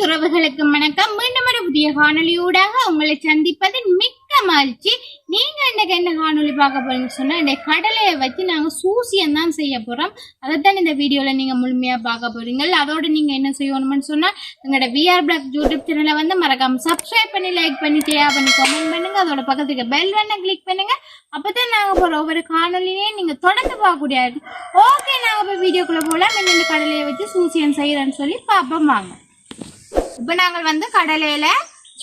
துறவுகளுக்கு வணக்கம். மீண்டும் ஒரு புதிய காணொலியூடாக உங்களை சந்திப்பதில் மிக்க மகிழ்ச்சி. நீங்க இன்னைக்கு என்ன காணொலி பார்க்க போறீங்கன்னு சொன்னா இந்த கடலையை வச்சு நாங்க சூசியம் தான் செய்ய போறோம். அதைத்தான் இந்த வீடியோல நீங்க முழுமையா பார்க்க போறீங்க. அதோட நீங்க என்ன செய்யணும்னு சொன்னா எங்களோட விஆர் பிளாக் யூடியூப் சேனலை வந்து மறக்காம சப்ஸ்கிரைப் பண்ணி லைக் பண்ணி ஷேர் பண்ணி கமெண்ட் பண்ணுங்க. அதோட பக்கத்துக்கு பெல் பண்ண கிளிக் பண்ணுங்க. அப்பதான் நாங்க போற ஒவ்வொரு காணொலியையும் நீங்க தொடர்ந்து பார்க்கக்கூடிய ஓகே நாங்க போய் வீடியோக்குள்ள போலாம். இந்த கடலையை வச்சு சூசியம் செய்யறேன்னு சொல்லி பார்ப்போம். வாங்க. இப்போ நாங்கள் வந்து கடலையில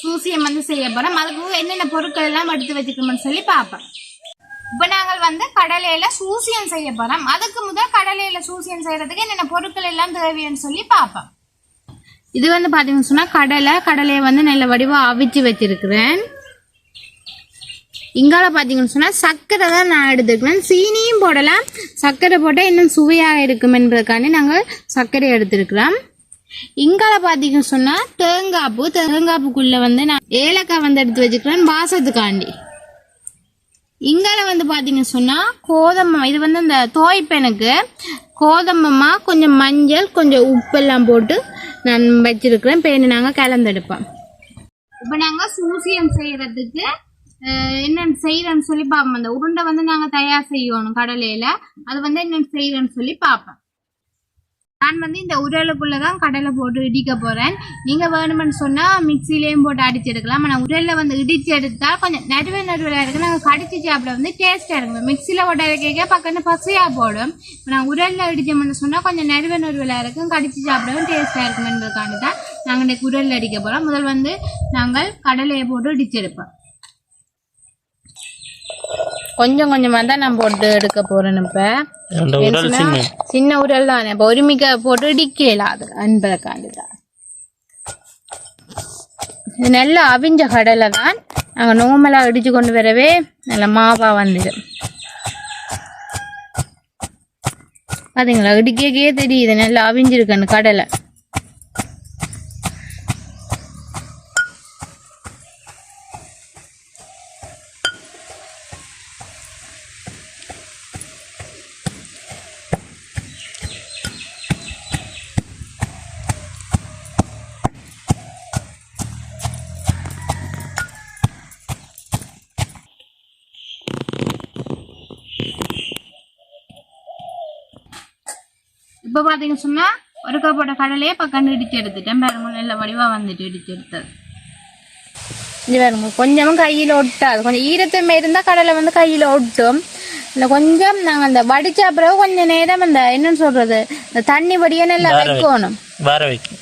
சூசியம் வந்து செய்ய போகிறோம் அதுக்கு என்னென்ன பொருட்கள் எல்லாம் எடுத்து வச்சுக்கணும்னு சொல்லி பார்ப்போம். இப்போ நாங்கள் வந்து கடலையில சூசியம் செய்ய போகிறோம் அதுக்கு முதல் கடலையில சூசியம் செய்யறதுக்கு என்னென்ன பொருட்கள் எல்லாம் தேவைன்னு சொல்லி பார்ப்போம். இது வந்து பார்த்தீங்கன்னு சொன்னால் கடலை கடலையை வந்து நல்ல வடிவாக அவிச்சு வச்சிருக்கிறேன். இங்கால பார்த்தீங்கன்னு சொன்னால் சர்க்கரை தான் நான் எடுத்துருக்குறேன் சீனியும் போடலாம். சர்க்கரை போட்டால் இன்னும் சுவையாக இருக்கும் என்பதற்காண்டி நாங்கள் சர்க்கரை எடுத்துருக்கிறோம். இங்கால பார்த்தீங்கன்னு சொன்னால் தேங்காப்பு தேங்காப்புக்குள்ள வந்து நான் ஏலக்காய் வந்து எடுத்து வச்சுக்கிறேன் வாசத்துக்காண்டி. இங்கால வந்து பார்த்தீங்கன்னு சொன்னால் கோதம்பம் இது வந்து இந்த தோய்ப்பெனுக்கு கோதம்பமா கொஞ்சம் மஞ்சள் கொஞ்சம் உப்பெல்லாம் போட்டு நான் வச்சிருக்கிறேன். பேனு நாங்கள் கலந்தெடுப்போம். இப்போ நாங்கள் சூசியம் செய்யறதுக்கு என்னென்னு என்னென்ன சொல்லி பார்ப்போம் அந்த உருண்டை வந்து நாங்கள் தயார் செய்யணும் கடலையில. அது வந்து என்னென்னு செய்யறோன்னு சொல்லி பார்ப்பேன் நான் வந்து இந்த உரலுக்குள்ள தான் கடலை போட்டு இடிக்க போகிறேன் நீங்கள் வேணுமென்னு சொன்னால் மிக்சிலேயும் போட்டு அடிச்சு எடுக்கலாம். நான் உரலில் வந்து இடித்து எடுத்தால் கொஞ்சம் நடுவே நடுவில் இருக்குது நாங்கள் கடிச்சு சாப்பிட வந்து டேஸ்ட்டாக இருக்கும். மிக்சியில் போட்டு அரைக்க பக்கம் பசையாக போடும். இப்போ நான் உரலில் இடித்தோம்னு சொன்னால் கொஞ்சம் நடுவே நடுவில் இருக்கும் கடிச்சு சாப்பிடவும் டேஸ்ட்டாக இருக்கும் என்பதுக்காண்டி தான் நாங்கள் இன்றைக்கு உரலில் அடிக்க போகிறோம் முதல் வந்து நாங்கள் கடலையை போட்டு இடிச்செடுப்போம் கொஞ்சம் கொஞ்சமாக தான் நான் போட்டு எடுக்க போகிறேன் இப்போ. சின்ன உரல் தானே இப்போ ஒருமிக்க போட்டு இடிக்கல அது அன்பதற்காண்டி தான் இது நல்லா அவிஞ்ச கடலை தான் நாங்கள் நோமலாக இடிச்சு கொண்டு வரவே நல்ல மாவா வந்துடும் பாத்தீங்களா இடிக்கே தெரியுது நல்லா அவிஞ்சிருக்கு அந்த கடலை இப்போ பார்த்தீங்கன்னு சொன்னா ஒரு போட்ட கடலையே பக்கம் இடிச்சு எடுத்துட்டேன். பாருங்க நல்ல வடிவாக வந்துட்டு இடிச்சு எடுத்தது. இது பாருங்க கொஞ்சமும் கையில் ஒட்டாது. கொஞ்சம் ஈரத்தன்மை இருந்தால் கடலை வந்து கையில் ஒட்டும். இல்லை கொஞ்சம் நாங்கள் அந்த வடிச்ச பிறகு கொஞ்சம் நேரம் அந்த என்னன்னு சொல்றது இந்த தண்ணி வடியே நல்லா வைக்கணும்.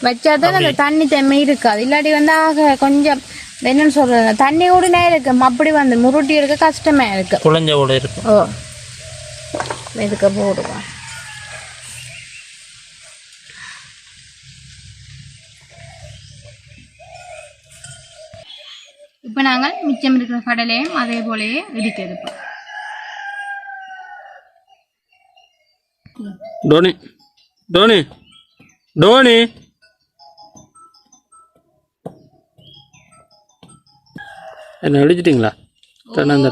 வச்சாதான் அந்த தண்ணி தன்மை இருக்காது. இல்லாட்டி வந்து ஆக கொஞ்சம் என்னன்னு சொல்றது தண்ணி உடனே இருக்கு. அப்படி வந்து முருட்டி இருக்க கஷ்டமா இருக்கு. குழஞ்ச இருக்கும். ஓ. இதுக்கு போடுவோம். நாங்கள் மிச்சம் இருக்கிற கடலையும் அதே போலயே இடித்து எடுப்போம் டோனி டோனி டோனி. என்ன அடிச்சிட்டிங்களா தரம்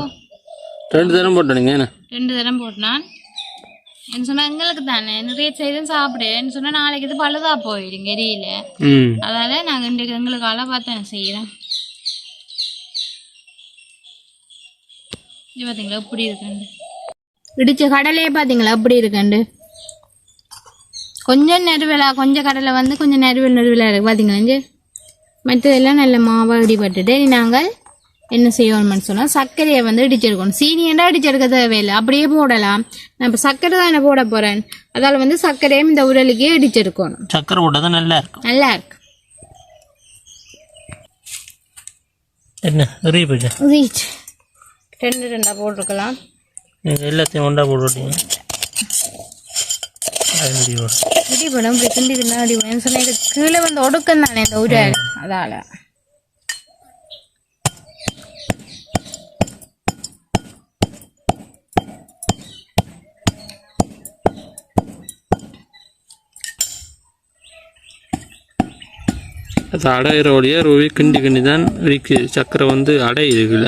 ரெண்டு தரம் போட்டோனீங்க என்ன? ரெண்டு தரம் போட்டான் என்ன சொன்னா எங்களுக்கு தானே. நிறைய செய்து சாப்பிடு. என்ன சொன்னா நாளைக்கு இது பழுதா போயிடுங்க எரியல அதால நாங்கள் இன்றைக்கு எங்களுக்கு அளவு பார்த்து செய்கிறோம் இது பார்த்தீங்களா எப்படி இருக்குண்டு இடிச்ச கடலையே பார்த்தீங்களா எப்படி இருக்குண்டு கொஞ்சம் நெருவலா கொஞ்சம் கடலை வந்து கொஞ்சம் நெருவல் நெருவலா இருக்கு. பார்த்தீங்களா மற்றதெல்லாம் நல்ல மாவா இடிபட்டுட்டு நாங்கள் என்ன செய்யணும்னு சொன்னால் சர்க்கரையை வந்து இடிச்செடுக்கணும் சீனியண்டா இடிச்செடுக்க தேவையில்லை? அப்படியே போடலாம். நான் இப்போ சர்க்கரை தானே போட போகிறேன் அதால் வந்து சர்க்கரையும் இந்த உரலுக்கே இடிச்செடுக்கணும் சக்கரை போட்டால் தான் நல்லா இருக்கும். நல்லா இருக்கு. என்ன? ரீச் ரெண்டு ரெண்டாக போட்டிருக்கலாம். நீங்கள் எல்லாத்தையும் ஒன்றா போட்டுவிட்டீங்க அது இப்படி கிண்டி கிண்டா அடி படம் சொன்னா இது கீழே வந்து ஒடுக்கம் தானே இந்த உரை அதால. அது அடையிற வழியா ரூவி கிண்டி கிண்டி தான் இருக்கு சக்கரை வந்து அடையுதுல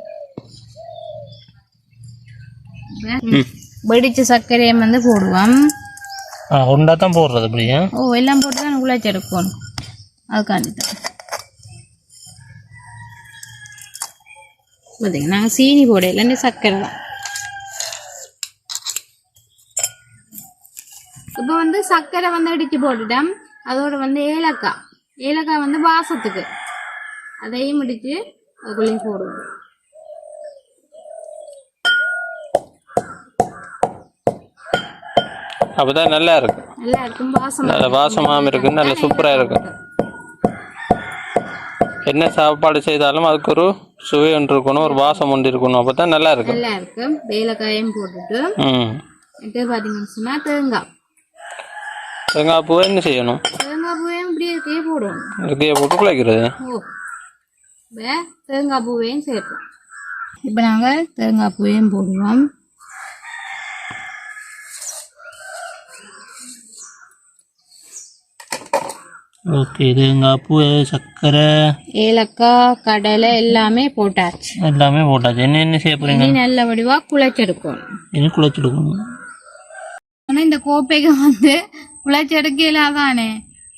வெடிச்ச சர்க்கரையை வந்து போடுவோம். ஆ ஒன்றா தான் போடுறது அப்படியா ஓ எல்லாம் போட்டு தான் உள்ள எடுக்கணும் அதுக்காண்டி தான். பார்த்தீங்க நாங்கள் சீனி போட இல்லைன்னு சர்க்கரை தான். இப்போ வந்து சர்க்கரை வந்து அடித்து போட்டுட்டோம். அதோட வந்து ஏலக்காய். ஏலக்காய் வந்து வாசத்துக்கு. அதையும் இடித்து அதுக்குள்ளேயும் போடுவோம். அப்பதான் நல்லா இருக்கு. நல்லா இருக்கும் வாசம் நல்ல வாசமாகவும் இருக்கு. நல்ல சூப்பராக இருக்கும் என்ன சாப்பாடு செய்தாலும் அதுக்கு ஒரு சுவை ஒன்று இருக்கணும் ஒரு வாசம் ஒன்று இருக்கணும். அப்போ தான் நல்லா இருக்கும் நல்லா இருக்கும் ஏலக்காயும் போட்டுட்டு. ம். இது பார்த்தீங்கன்னு சொன்னால் தேங்காய் தேங்காய் பூவை என்ன செய்யணும்? தேங்காய் பூவையும் இப்படியே இருக்கே போடுவோம் இதையே போட்டு குழைக்கிறது. ஓ. தேங்காய் பூவையும் சேர்ப்போம் இப்போ நாங்கள் தேங்காய் பூவையும் போடுவோம். ஓகே தேங்காய் பூ சர்க்கரை. ஏலக்காய் கடலை எல்லாமே போட்டாச்சு. எல்லாமே போட்டாச்சு. என்ன என்ன செய்ய போறீங்க? நல்ல வடிவாக குழைச்செடுக்கணும் இனி குழைச்சிடுக்கணும். ஆனால் இந்த கோப்பைக்கு வந்து குழைச்செடுக்கல தானே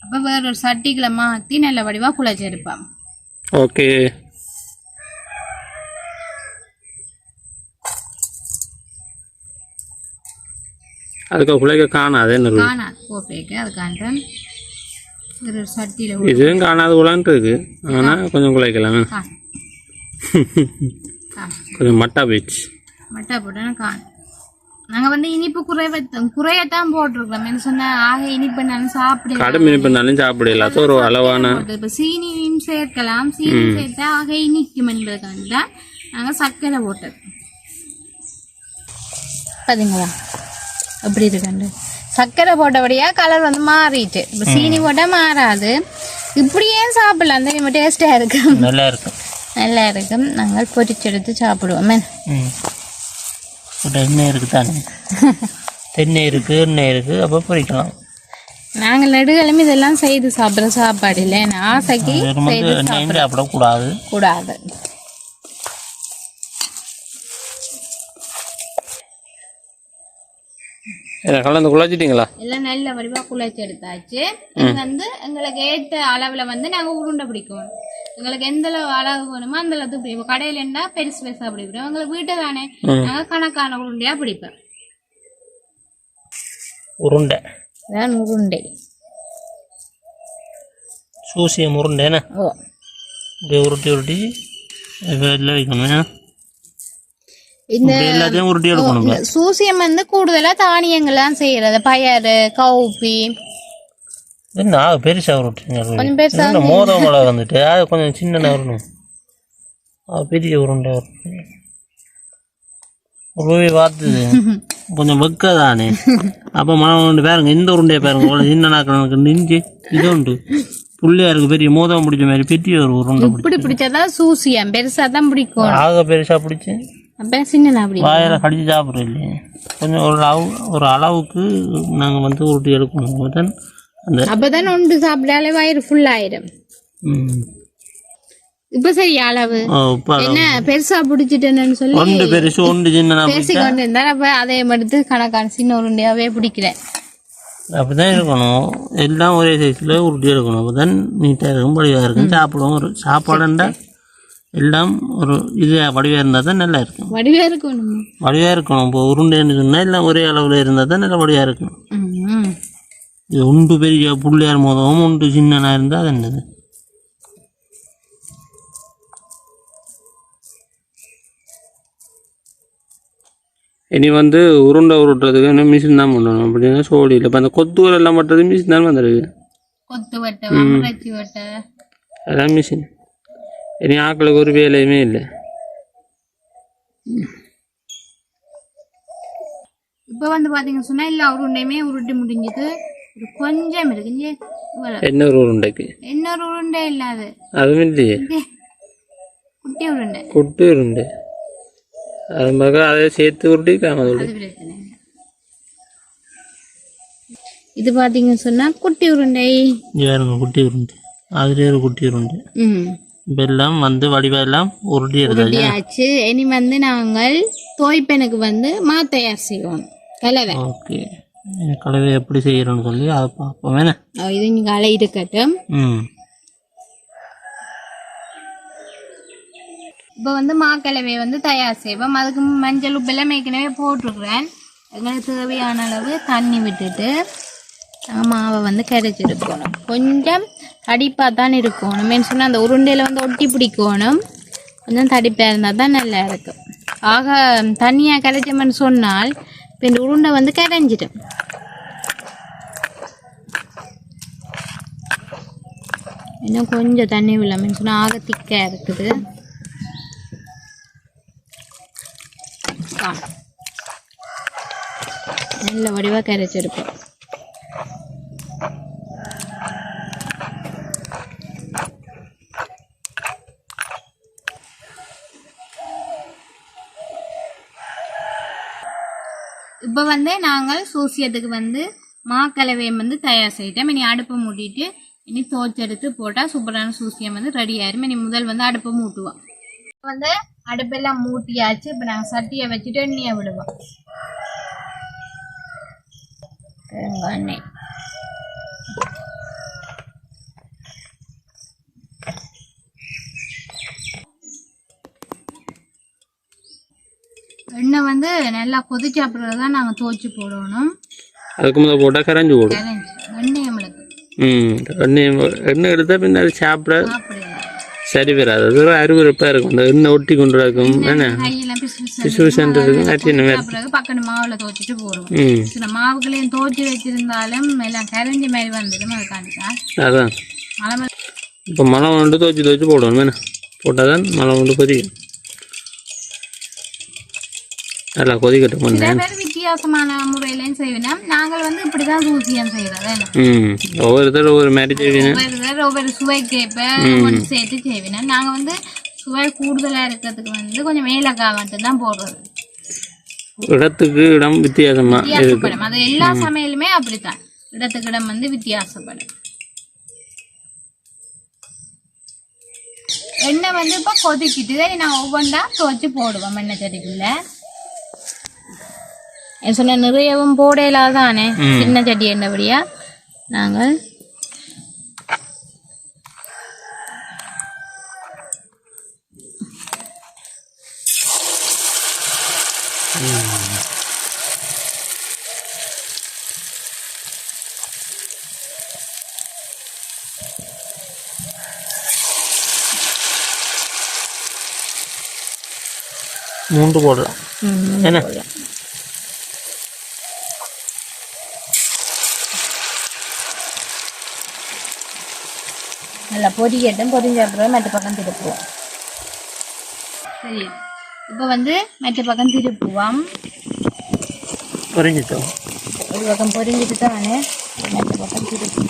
அப்போ வேற ஒரு சட்டிக்குள்ள மாற்றி நல்ல வடிவாக குழைச்செடுப்போம். ஓகே. அதுக்கு குழைக்க காணாது என்ன? காணாது கோப்பைக்கு. சட்டியில் இதுவும் காணாது குழான்ட்டு இருக்கு. ஆனால் கொஞ்சம் குழைக்கலாம் கொஞ்சம் மட்டா போயிடுச்சு. மட்டை போட்டோன்னா காண் நாங்கள் வந்து இனிப்பு குறைவ குறையத்தான் போட்டிருக்கோம் என்ன சொன்னா ஆக இனிப்பு நான் சாப்பிட கடும் இனிப்புனாலும் சாப்பிடல அது ஒரு அளவான இப்போ சீனியும் சேர்க்கலாம். சீனி சேர்த்தா ஆக இனிக்கும் என்பதுக்காண்டி தான் நாங்கள் சர்க்கரை போட்டது. பார்த்தீங்களா எப்படி இருக்கண்டு சர்க்கரை போட்டபடியா கலர் வந்து மாறிட்டு. இப்போ சீனி போட்டால் மாறாது. இப்படியே சாப்பிடலாம். அந்த டேஸ்டாக இருக்கும் நல்லா இருக்கும். நல்லா இருக்கும் நாங்கள் பொரிச்செடுத்து சாப்பிடுவோமே. எண்ணெய் இருக்குது தானே தென்னை இருக்குது எண்ணெய் இருக்குது அப்போ பொரிக்கலாம் நாங்கள் நெடுகளும் இதெல்லாம் செய்து சாப்பிட்ற சாப்பாடு இல்லை. ஆசைக்கு சாப்பிடக்கூடாது. கூடாது. இதை கலந்து குழச்சிட்டிங்களா? எல்லாம் நல்ல வடிவாக குழைச்சி எடுத்தாச்சு வந்து எங்களுக்கு ஏற்ற அளவில் வந்து நாங்கள் உருண்டை பிடிக்கணும் எங்களுக்கு எந்த அளவு அளவு வேணுமோ அந்த அளவுக்கு பிடிப்போம். கடையில் இருந்தால் பெருசு பெருசாக பிடிப்போம். எங்களுக்கு வீட்டை தானே. நாங்கள் கணக்கான உருண்டையாக பிடிப்போம். உருண்டை. அதான் உருண்டை. சூசியம் உருண்டைண்ணே ஓ. இப்படி உருட்டி உருட்டி வெளில வைக்கணும் இந்த உருட்டி சூசியம் வந்து கூடுதலாக தானியங்கள்லாம் செய்யறது பயறு கவுப்பி பெருசாக உருட்டுங்க கொஞ்சம் பெருசா மோதம் மிளகா வந்துட்டு அது கொஞ்சம் சின்ன வரணும் அது பெரிய உருண்டை வரணும் பார்த்தது கொஞ்சம் வெக்க தானே அப்போ மனம் உண்டு பாருங்க இந்த உருண்டையை பாருங்க இவ்வளோ சின்ன நாக்கு நெஞ்சு இது உண்டு புள்ளையாருக்கு பெரிய மோதம் பிடிச்ச மாதிரி பெரிய ஒரு உருண்டை இப்படி பிடிச்சாதான் சூசியம் பெருசாக தான் பிடிக்கும் ஆக பெருசாக பிடிச்சி வாயில் கடிச்சு சாப்பிட்றோம் இல்லையே. கொஞ்சம் ஒரு அளவு ஒரு அளவுக்கு நாங்கள் வந்து உருட்டி எடுக்கணும். தான் அந்த அப்பதான் ஒன்று சாப்பிட்டாலே வயிறு ஃபுல் ஆயிடும் இப்ப சரி அளவு? என்ன பெருசா பிடிச்சிட்டேன்னு சொல்லி ஒன்று பெருசு ஒன்று சின்ன பேசி கொண்டு இருந்தா அப்ப அதை எடுத்து கணக்கான சின்ன உருண்டையாவே பிடிக்கிறேன். அப்படிதான் இருக்கணும் எல்லாம் ஒரே சைஸில் உருட்டி எடுக்கணும். அப்போ தான் நீட்டாக இருக்கும் வடிவாக இருக்கும். சாப்பிடுவோம். ஒரு சாப்பாடுண்டா எல்லாம் ஒரு இது வடிவாக இருந்தால் தான் நல்லா இருக்கும். வடிவா இருக்கணும். வடிவாக இருக்கணும். இப்போ உருண்டைன்னு சொன்னால் எல்லாம் ஒரே அளவில் இருந்தால் தான் நல்லா வடிவாக இருக்கும். இது உண்டு பெரிய புள்ளையார் மோதமும் உண்டு சின்னனா இருந்தால் அது என்னது? இனி வந்து உருண்டை உருட்டுறதுக்கு என்ன மிஷின் தான் பண்ணணும்? அப்படின்னா சோடி இல்லை. இப்போ அந்த கொத்துவல் எல்லாம் பண்ணுறது மிஷின் தான் வந்துருக்கு? கொத்து வட்டை அதான் மிஷின் இனி ஆக்களுக்கு ஒரு வேலையுமே இல்லை. இப்ப வந்து பாத்தீங்கன்னு சொன்னா எல்லா உருண்டையுமே உருட்டி முடிஞ்சது. ஒரு கொஞ்சம் இருக்கு. இங்கே இவ்வளவு. என்ன ஒரு உருண்டைக்கு? இன்னொரு உருண்டை இல்லாது அதுவும் இல்லையே. குட்டி உருண்டை. புட்டு உருண்டை. அது மாதிரி அதை சேர்த்து இல்லை. இது பார்த்தீங்கன்னு சொன்னா குட்டி உருண்டை. குட்டி உருண்டை. அதுலேயே ஒரு குட்டி உருண்டை. ம் எல்லாம் வந்து வடிவெல்லாம் உருட்டி எடுத்தாச்சு உருட்டியாச்சு. இனி வந்து நாங்கள் தோய்ப்பெனுக்கு வந்து மா தயார் செய்வோம். கலவை. ஓகே. கலவை எப்படி செய்யறோம்னு சொல்லி அதை பார்ப்போம். வேணே இது இங்கே அலை இருக்கட்டும். ம். இப்போ வந்து மாக்கலவையை வந்து தயார் செய்வோம். அதுக்கு மஞ்சள் உப்பெல்லாம் ஏற்கனவே போட்டிருக்கிறேன். எங்களுக்கு தேவையான அளவு தண்ணி விட்டுட்டு நாங்கள் மாவை வந்து கரைச்சிருக்கணும் கொஞ்சம் தடிப்பாக தான் இருக்கணும். மீன் சொன்னால் அந்த உருண்டையில் வந்து ஒட்டி பிடிக்கணும். கொஞ்சம் தடிப்பாக இருந்தால் தான் நல்லா இருக்கும். ஆக தனியாக கரைச்சோம்னு சொன்னால் இப்போ இந்த உருண்டை வந்து கரைஞ்சிடும். இன்னும் கொஞ்சம் தண்ணி விழாமன்னு சொன்னால் ஆக திக்காக இருக்குது. நல்ல வடிவாக கரைச்சிருக்கோம் இப்போ வந்து நாங்கள் சூசியத்துக்கு வந்து மாக்கலவையம் வந்து தயார் செய்யிட்டோம் இனி அடுப்பை மூட்டிட்டு இனி தோச்செடுத்து போட்டால் சூப்பரான சூசியம் வந்து ரெடி ஆயிரும். இனி முதல் வந்து அடுப்பை மூட்டுவோம். வந்து அடுப்பெல்லாம் மூட்டியாச்சு. இப்போ நாங்கள் சட்டியை வச்சுட்டு எண்ணெயை விடுவோம். எண்ணெய் எண்ணெய் வந்து நல்லா கொதிச்ச அப்புறம் தான் நாங்கள் துவச்சி போடணும். அதுக்கு முதல் போட்டால் கரைஞ்சி போடும். எண்ணெய் நம்மளுக்கு ம் எண்ணெய் எண்ணெய் எடுத்தால் பின்ன அது சாப்பிட சரி வராது. அது ஒரு அருவருப்பாக இருக்கும். அந்த எண்ணெய் ஒட்டி கொண்டு இருக்கும் என்ன? அரிசி என்ன வேறு பிறகு பக்கத்து மாவுல துவச்சிட்டு போடுவோம். ம். சில மாவுகளையும் துவச்சி வச்சிருந்தாலும் எல்லாம் கரைஞ்சி மாதிரி வந்துடும். அதுக்காண்டி தான் அதான். இப்போ மழை கொண்டு துவச்சி துவச்சி போடணும் வேணா போட்டால் தான் மழை கொண்டு கொதிக்கும். நல்லா கொதிக்கட்டும் சில பேர் வித்தியாசமான முறையிலையும் செய்வினோம் நாங்கள் வந்து இப்படிதான் சூசியம் செய்யறது என்ன ம் ஒவ்வொருத்தர் ஒவ்வொரு மாதிரி செய்வீங்க. ஒவ்வொரு தடவை ஒவ்வொரு சுவை கேப்ப ஒன்று சேர்த்து செய்வினோம் நாங்க வந்து சுவை கூடுதலா இருக்கிறதுக்கு வந்து கொஞ்சம் மேலக்காய் மட்டும்தான் போடுறது. இடத்துக்கு இடம் வித்தியாசமாக இருக்கு. வித்தியாசப்படும். அது எல்லா சமையலுமே அப்படித்தான். இடத்துக்கு இடம் வந்து வித்தியாசப்படும். எண்ணெய் வந்து இப்போ கொதிக்கிட்டு நான் ஒவ்வொன்றா துவச்சி போடுவோம் எண்ணெய் செடிக்குள்ள சொன்ன நிறையவும் போடையில தானே? சின்ன செடி என்னபடியா? நாங்கள் மூன்று போடலாம். என்ன? பொரியட்டும் பொரிஞ்ச அப்புறம் மற்ற பக்கம் திருப்புவோம். சரி. இப்போ வந்து மற்ற பக்கம் திருப்புவோம். குறைஞ்சிட்டோம் ஒரு பக்கம் பொரிஞ்சிட்டு தானே மற்ற பக்கம் திருப்பு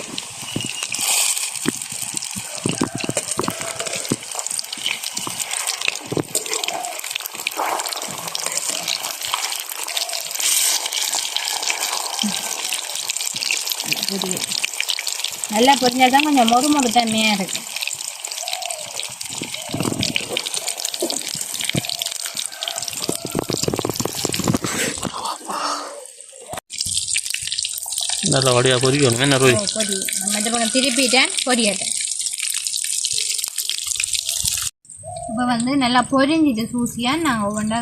நல்லா பொரிஞ்சால் தான் கொஞ்சம் மொறு மொறு தன்மையாக இருக்கும் நல்லா வடியாக கொதிக்கணும் என்ன ரோய்? பொரி. மற்ற பக்கம் திருப்பிட்டேன் பொரியட்டேன் இப்போ வந்து நல்லா பொரிஞ்சிட்டு சூசியாக நாங்கள் ஒவ்வொன்றா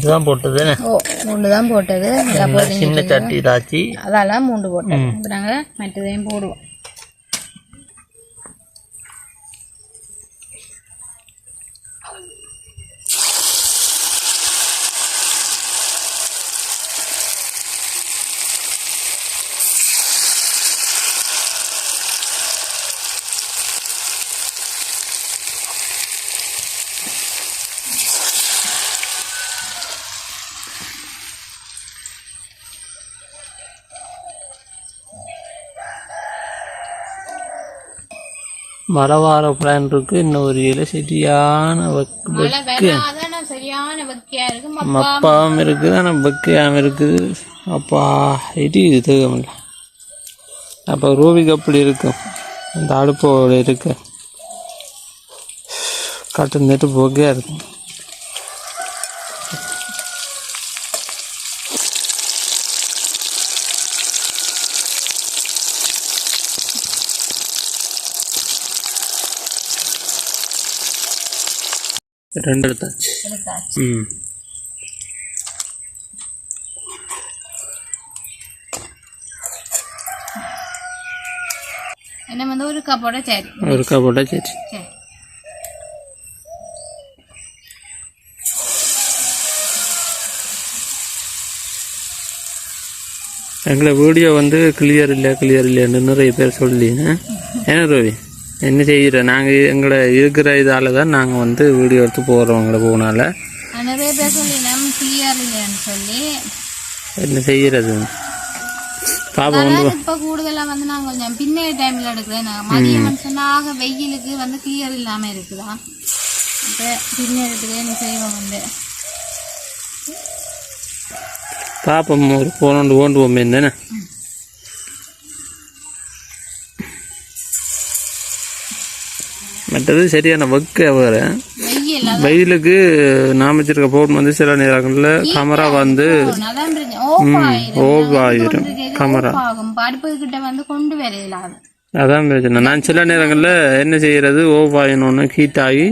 மூன்று தான் போட்டது. ஓ மூணு தான் போட்டது சின்ன சட்டி தாச்சி அதெல்லாம் மூண்டு இப்போ நாங்கள் மற்றதையும் போடுவோம். மழை வார பிளான் இருக்கு. இன்னும் ஒரு இலை சரியான வெக்கு. மப்பாவும் இருக்குது ஆனால் வெக்கையாகவும் இருக்குது. அப்பா இடி தேகமில்ல அப்போ ரூபிக்கு அப்படி இருக்கும் அந்த அடுப்போட இருக்க. கட்டு நெட்டு போக்கையாக இருக்கும் ரெண்டு எடுத்தாச்சு. ம். என்ன வந்து ஒரு கப்போட சரி ஒரு கப்போட்டா சரி எங்களை வீடியோ வந்து கிளியர் இல்லை கிளியர் இல்லைன்னு நிறைய பேர் சொல்லி ஏன்னா ரவி? என்ன செய்கிற நாங்கள் எங்களை இருக்கிற இதால் தான் நாங்கள் வந்து வீடியோ எடுத்து போடுறோம் எங்களை போனால. நிறைய பேர் சொல்லி நம்ம கிளியர் இல்லைன்னு சொல்லி. என்ன செய்கிறது பாப்பா வந்து இப்ப கூடுதலா வந்து நான் கொஞ்சம் பின்னைய டைம்ல எடுக்கிறேன். மதியம் சொன்னாக வெயிலுக்கு வந்து கிளியர் இல்லாம இருக்குதா? இப்ப பின்ன எடுக்கிறேன் செய்வோம் வந்து. பாப்பம் ஒரு போனோண்டு ஓண்டு போமே தானே மற்றது சரியான வக்கு வேறு வெயில் வெயிலுக்கு நாம் வச்சிருக்க போன் வந்து சில நேரங்களில் கேமரா வந்து ஓவ் ஆயிரும் கேமரா அதான் பிரச்சனை. நான் சில நேரங்களில் என்ன செய்யறது? ஓவ் ஆயினோன்னு ஹீட் ஆகி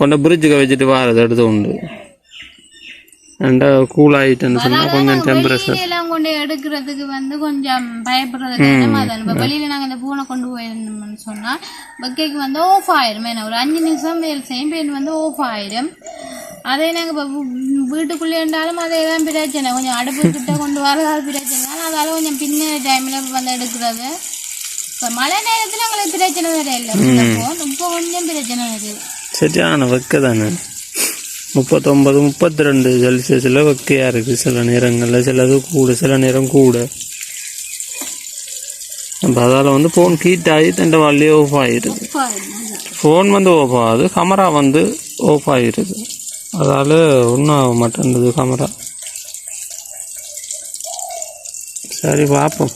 கொண்ட பிரிட்ஜுக்கு வச்சுட்டு வாரது எடுத்து உண்டு. ரெண்டா கூல் ஆகிட்டுன்னு சொன்னால் கொஞ்சம் டெம்பரேச்சர் எல்லாம் கொண்டு எடுக்கிறதுக்கு வந்து கொஞ்சம் பயப்படுறதுக்கு என்னமா தான் இப்ப வெளியில நாங்க இந்த பூனை கொண்டு போயிருந்தோம்னு சொன்னா பக்கைக்கு வந்து ஆஃப் ஆயிரும். ஏன்னா ஒரு அஞ்சு நிமிஷம் வேலை செய்யும் பேர் வந்து ஆஃப் ஆயிரும். அதே நாங்க இப்ப வீட்டுக்குள்ளே இருந்தாலும் அதே தான் பிரச்சனை. கொஞ்சம் அடுப்பு கிட்ட கொண்டு வரதாவது பிரச்சனை. அதால கொஞ்சம் பின்ன டைம்ல வந்து எடுக்கிறது. இப்ப மழை நேரத்துல எங்களுக்கு பிரச்சனை வேற இல்லை. இப்போ கொஞ்சம் பிரச்சனை வருது. சரியான வெக்க தானே முப்பத்தொம்பது முப்பத்தி ரெண்டு செல்சியஸில் வெக்கையாக இருக்குது சில நேரங்களில். சிலது கூட சில நேரம் கூட. அப்போ அதால் வந்து ஃபோன் ஹீட் ஆகி தண்டை வாலியே ஆஃப் ஆகிடுது. ஃபோன் வந்து ஆஃப் ஆகுது கேமரா வந்து ஆஃப் ஆகிடுது அதால் ஒன்றும் ஆக மாட்டேன்றது கேமரா சரி பார்ப்போம்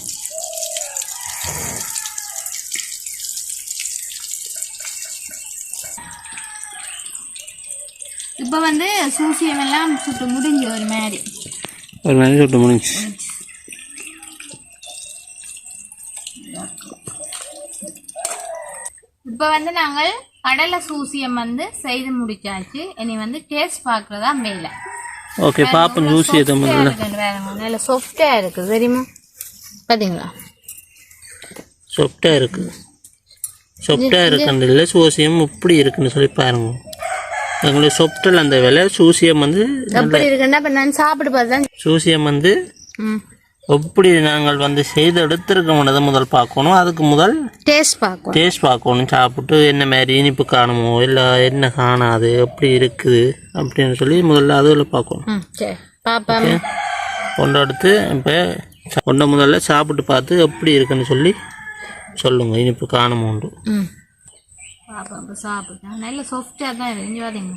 இப்ப வந்து சூசியம் எல்லாம் சுட்டு முடிஞ்சு ஒரு மாதிரி. ஒரு மணி சுட்டு முடிஞ்சு. இப்போ வந்து நாங்கள் கடலை சூசியம் வந்து செய்து முடிச்சாச்சு. இனி வந்து டேஸ்ட் பார்க்கறதா மேல. ஓகே பார்ப்போம் ஜூசி நல்ல சாஃப்டா இருக்குது தெரியுமா? பாத்தீங்களா? சொப்டாக இருக்குது சொப்டாக இருக்குன்றதுல சூசியம் இப்படி இருக்குன்னு சொல்லி பாருங்க. எங்களுக்கு சொப்டில் அந்த விலை சூசியம் வந்து எப்படி இருக்குன்னா இப்ப நான் சாப்பிட்டு பார்த்தேன் சூசியம் வந்து எப்படி நாங்கள் வந்து செய்து எடுத்திருக்கோம்னதை முதல் பார்க்கணும். அதுக்கு முதல் டேஸ்ட் பார்க்கும் டேஸ்ட் பார்க்கணும். சாப்பிட்டு என்ன மாதிரி இனிப்பு காணுமோ இல்லை என்ன காணாது எப்படி இருக்குது அப்படின்னு சொல்லி முதல்ல அதில் பார்க்கணும். கொண்டு எடுத்து இப்போ கொண்ட முதல்ல சாப்பிட்டு பார்த்து எப்படி இருக்குன்னு சொல்லி சொல்லுங்க. இனிப்பு காணுமோண்டு பாப்பா இப்போ சாப்பிட்டேன் நல்ல சாஃப்டா தான் இருக்கு. இங்க பாத்தீங்க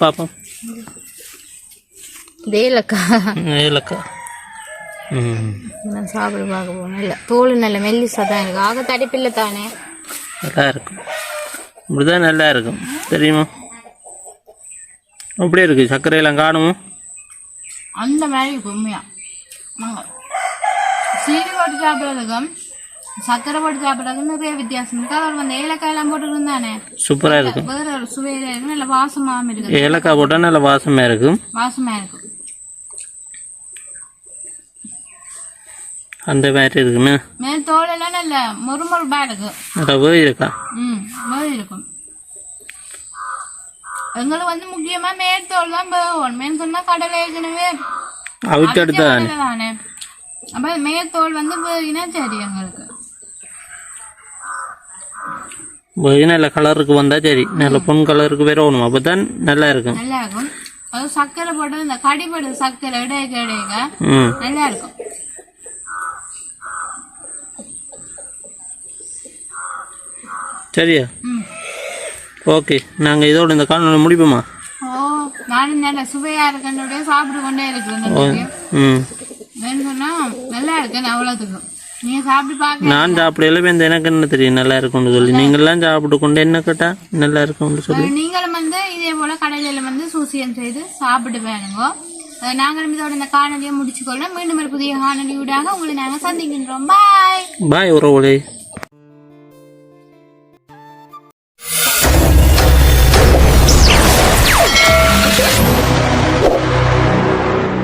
பார்ப்போம் தேலக்கா ஏலக்காய் ம். நான் சாப்பிட பார்க்க போகணும் இல்லை தோல் நல்ல மெல்லிசா தான் இருக்கு. ஆக தடிப்பில்லை தானே? நல்லா இருக்கும். இப்படிதான் நல்லா இருக்கும். தெரியுமா? அப்படியே இருக்குது சர்க்கரையெல்லாம் காணுமோ? அந்த மாதிரி இருக்கு உண்மையா நாங்கள் சீனி போட்டு சாப்பிட்றதுக்கும் சர்க்கரை போட்டு சாப்பிட்றதுக்கும் நிறைய வித்தியாசம் இருக்கு அவர் வந்து ஏலக்காய் எல்லாம் போட்டு இருந்தானே சூப்பராக இருக்கும் வேற ஒரு சுவையில இருக்கு நல்ல வாசமாகவும் இருக்கு ஏலக்காய் போட்டால் நல்ல வாசமாக இருக்கும் வாசமா இருக்கு அந்த மாதிரி இருக்குன்னு மேல் தோல் எல்லாம் நல்ல முறுமுறுப்பா இருக்கு ரவை இருக்கா ம் வேறு இருக்கும் எங்களுக்கு வந்து முக்கியமா மேற்தோல் தான் வேகும் மேல் சொன்னா கடலை ஏற்கனவே அவிச்சு எடுத்தா கடலை தானே அப்ப மேற்தோல் வந்து வேகினா சரி எங்களுக்கு போய் நல்ல கலருக்கு வந்தால் சரி. நல்ல பொன் கலருக்கு வரணும் அப்போ தான் நல்லா இருக்கும் நல்லா இருக்கும் அது சர்க்கரை போட்டு இந்த கடிபடு சர்க்கரை இடையக்க இடையக்க ம். நல்லா இருக்கும் சரியா ஓகே. நாங்கள் இதோட இந்த காணொலி முடிப்போமா? ஓ நானும் நல்ல சுவையா இருக்கேன்னு சாப்பிட்டு கொண்டே இருக்கிறேன் நல்லா இருக்கேன் அவ்வளோத்துக்கும். நீங்க நான் சாப்பிடல இந்த எனக்கு என்ன தெரியும்? நல்லா இருக்கும்னு சொல்லி. நீங்கள்லாம் சாப்பிட்டு கொண்டு என்ன கேட்டா? நல்லா இருக்கும்னு சொல்லி. நீங்களும் வந்து இதே போல கடையில வந்து சூசியம் செய்து சாப்பிட்டு வேணுங்க நாங்களும் இதோட இந்த காணொலியை முடிச்சுக்கொள்ள மீண்டும் ஒரு புதிய காணொலியூடாக உங்களை நாங்கள் சந்திக்கின்றோம். பாய் பாய் உறவுகளே.